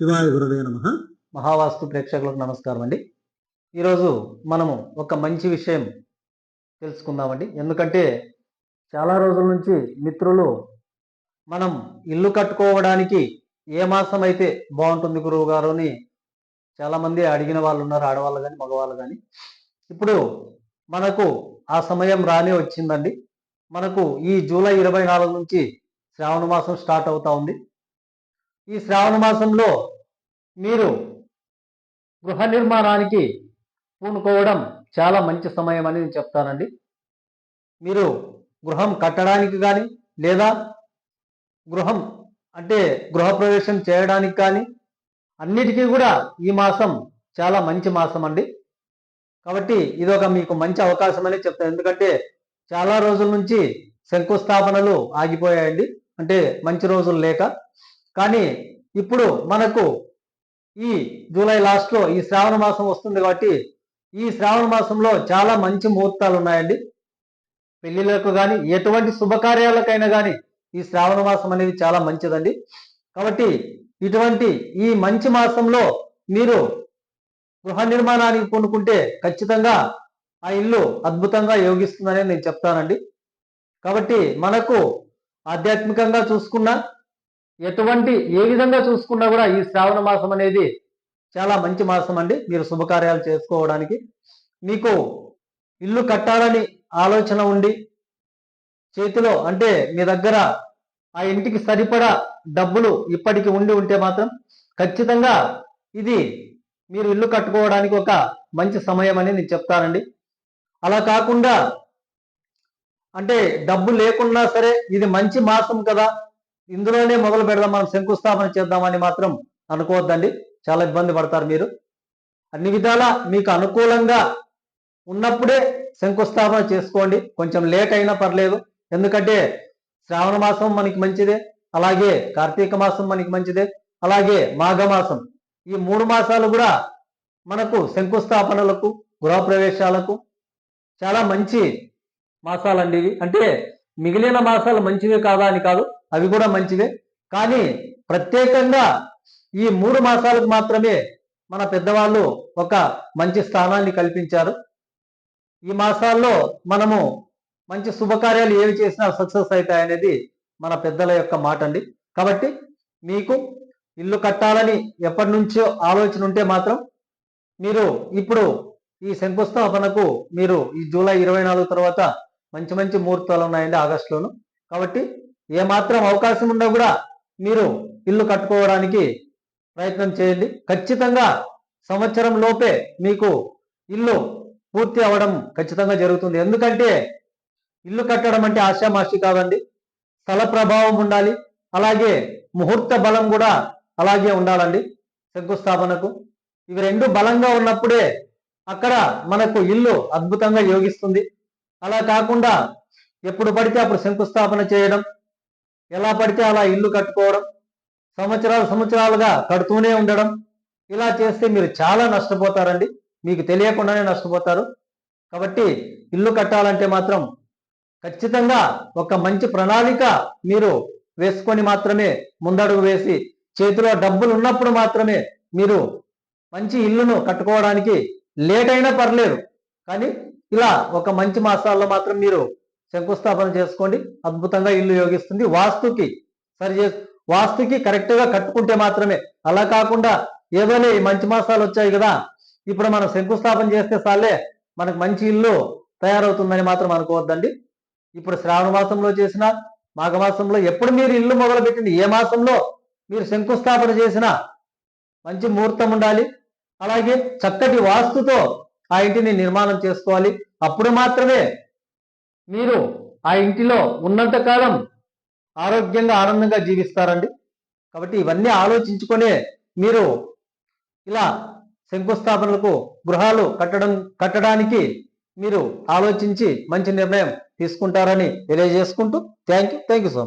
శివాయ గురవే నమ. మహావాస్తు ప్రేక్షకులకు నమస్కారం అండి. ఈరోజు మనము ఒక మంచి విషయం తెలుసుకుందామండి. ఎందుకంటే చాలా రోజుల నుంచి మిత్రులు మనం ఇల్లు కట్టుకోవడానికి ఏ మాసం అయితే బాగుంటుంది గురువు గారు అని చాలామంది అడిగిన వాళ్ళు ఉన్నారు ఆడవాళ్ళు కానీ మగవాళ్ళు కానీ ఇప్పుడు మనకు ఆ సమయం రానే వచ్చిందండి. మనకు ఈ జూలై ఇరవై నాలుగు నుంచి శ్రావణ మాసం స్టార్ట్ అవుతా ఉంది. ఈ శ్రావణ మాసంలో మీరు గృహ నిర్మాణానికి పూనుకోవడం చాలా మంచి సమయం అని నేను చెప్తానండి. మీరు గృహం కట్టడానికి కానీ లేదా గృహం అంటే గృహప్రవేశం చేయడానికి కానీ అన్నిటికీ కూడా ఈ మాసం చాలా మంచి మాసం అండి. కాబట్టి ఇది ఒక మీకు మంచి అవకాశం అని చెప్తాను. ఎందుకంటే చాలా రోజుల నుంచి శంకుస్థాపనలు ఆగిపోయాయండి. అంటే మంచి రోజులు లేక కానీ ఇప్పుడు మనకు ఈ జూలై లాస్ట్లో ఈ శ్రావణ మాసం వస్తుంది కాబట్టి ఈ శ్రావణ మాసంలో చాలా మంచి ముహూర్తాలు ఉన్నాయండి. పెళ్ళిళ్ళకు కానీ ఎటువంటి శుభకార్యాలకైనా కానీ ఈ శ్రావణ మాసం అనేది చాలా మంచిదండి. కాబట్టి ఇటువంటి ఈ మంచి మాసంలో మీరు గృహ నిర్మాణానికి కొనుక్కుంటే ఖచ్చితంగా ఆ ఇల్లు అద్భుతంగా యోగిస్తుందని నేను చెప్తానండి. కాబట్టి మనకు ఆధ్యాత్మికంగా చూసుకున్నా ఎటువంటి ఏ విధంగా చూసుకున్నా కూడా ఈ శ్రావణ మాసం అనేది చాలా మంచి మాసం అండి. మీరు శుభకార్యాలు చేసుకోవడానికి. మీకు ఇల్లు కట్టాలని ఆలోచన ఉండి చేతిలో అంటే మీ దగ్గర ఆ ఇంటికి సరిపడా డబ్బులు ఇప్పటికి ఉండి ఉంటే మాత్రం ఖచ్చితంగా ఇది మీరు ఇల్లు కట్టుకోవడానికి ఒక మంచి సమయం అని నేను చెప్తానండి. అలా కాకుండా అంటే డబ్బు లేకున్నా సరే ఇది మంచి మాసం కదా. ఇందులోనే మొదలు పెడదాం మనం శంకుస్థాపన చేద్దామని మాత్రం అనుకోవద్దండి. చాలా ఇబ్బంది పడతారు మీరు. అన్ని విధాలా మీకు అనుకూలంగా ఉన్నప్పుడే శంకుస్థాపన చేసుకోండి. కొంచెం లేట్ అయినా పర్లేదు. ఎందుకంటే శ్రావణ మాసం మనకి మంచిదే అలాగే కార్తీక మాసం మనకి మంచిదే అలాగే మాఘమాసం. ఈ మూడు మాసాలు కూడా మనకు శంకుస్థాపనలకు గృహప్రవేశాలకు చాలా మంచి మాసాలండి ఇవి. అంటే మిగిలిన మాసాలు మంచివి కాదా అని కాదు. అవి కూడా మంచివే. కానీ ప్రత్యేకంగా ఈ మూడు మాసాలకు మాత్రమే మన పెద్దవాళ్ళు ఒక మంచి స్థానాన్ని కల్పించారు. ఈ మాసాల్లో మనము మంచి శుభకార్యాలు ఏవి చేసినా సక్సెస్ అవుతాయనేది మన పెద్దల యొక్క మాట అండి కాబట్టి మీకు ఇల్లు కట్టాలని ఎప్పటి నుంచో ఆలోచన ఉంటే మాత్రం మీరు ఇప్పుడు ఈ శంకుస్థాపనకు మీరు ఈ జూలై ఇరవై నాలుగు తర్వాత మంచి మంచి ముహూర్తాలు ఉన్నాయండి ఆగస్టులోను. కాబట్టి ఏమాత్రం అవకాశం ఉన్నా కూడా మీరు ఇల్లు కట్టుకోవడానికి ప్రయత్నం చేయండి. ఖచ్చితంగా సంవత్సరం లోపే మీకు ఇల్లు పూర్తి అవ్వడం ఖచ్చితంగా జరుగుతుంది. ఎందుకంటే ఇల్లు కట్టడం అంటే ఆశామాషి కాదండి. స్థల ప్రభావం ఉండాలి. అలాగే ముహూర్త బలం కూడా అలాగే ఉండాలండి శంకుస్థాపనకు. ఇవి రెండు బలంగా ఉన్నప్పుడే అక్కడ మనకు ఇల్లు అద్భుతంగా యోగిస్తుంది. అలా కాకుండా ఎప్పుడు పడితే అప్పుడు శంకుస్థాపన చేయడం ఎలా పడితే అలా ఇల్లు కట్టుకోవడం సంవత్సరాలు సంవత్సరాలుగా కడుతూనే ఉండడం ఇలా చేస్తే మీరు చాలా నష్టపోతారండి. మీకు తెలియకుండానే నష్టపోతారు. కాబట్టి ఇల్లు కట్టాలంటే మాత్రం ఖచ్చితంగా ఒక మంచి ప్రణాళిక మీరు వేసుకొని మాత్రమే ముందడుగు వేసి చేతిలో డబ్బులు ఉన్నప్పుడు మాత్రమే మీరు మంచి ఇల్లును కట్టుకోవడానికి లేట్ అయినా పర్లేదు. కానీ ఇలా ఒక మంచి మాసాల్లో మాత్రం మీరు శంకుస్థాపన చేసుకోండి. అద్భుతంగా ఇల్లు యోగిస్తుంది. వాస్తుకి సరి చే వాస్తుకి కరెక్ట్గా కట్టుకుంటే మాత్రమే. అలా కాకుండా ఏదోలే ఈ మంచి మాసాలు వచ్చాయి కదా. ఇప్పుడు మనం శంకుస్థాపన చేస్తే సాలే మనకు మంచి ఇల్లు తయారవుతుందని మాత్రం అనుకోవద్దండి. ఇప్పుడు శ్రావణ మాసంలో చేసిన మాఘమాసంలో ఎప్పుడు మీరు ఇల్లు మొదలుపెట్టింది ఏ మాసంలో మీరు శంకుస్థాపన చేసినా మంచి ముహూర్తం ఉండాలి. అలాగే చక్కటి వాస్తుతో ఆ ఇంటిని నిర్మాణం చేసుకోవాలి. అప్పుడు మాత్రమే మీరు ఆ ఇంటిలో ఉన్నంత కాలం ఆరోగ్యంగా ఆనందంగా జీవిస్తారండి. కాబట్టి ఇవన్నీ ఆలోచించుకొనే మీరు ఇలా శంకుస్థాపనలకు గృహాలు కట్టడం కట్టడానికి మీరు ఆలోచించి మంచి నిర్ణయం తీసుకుంటారని తెలియజేసుకుంటూ thank you thank you so much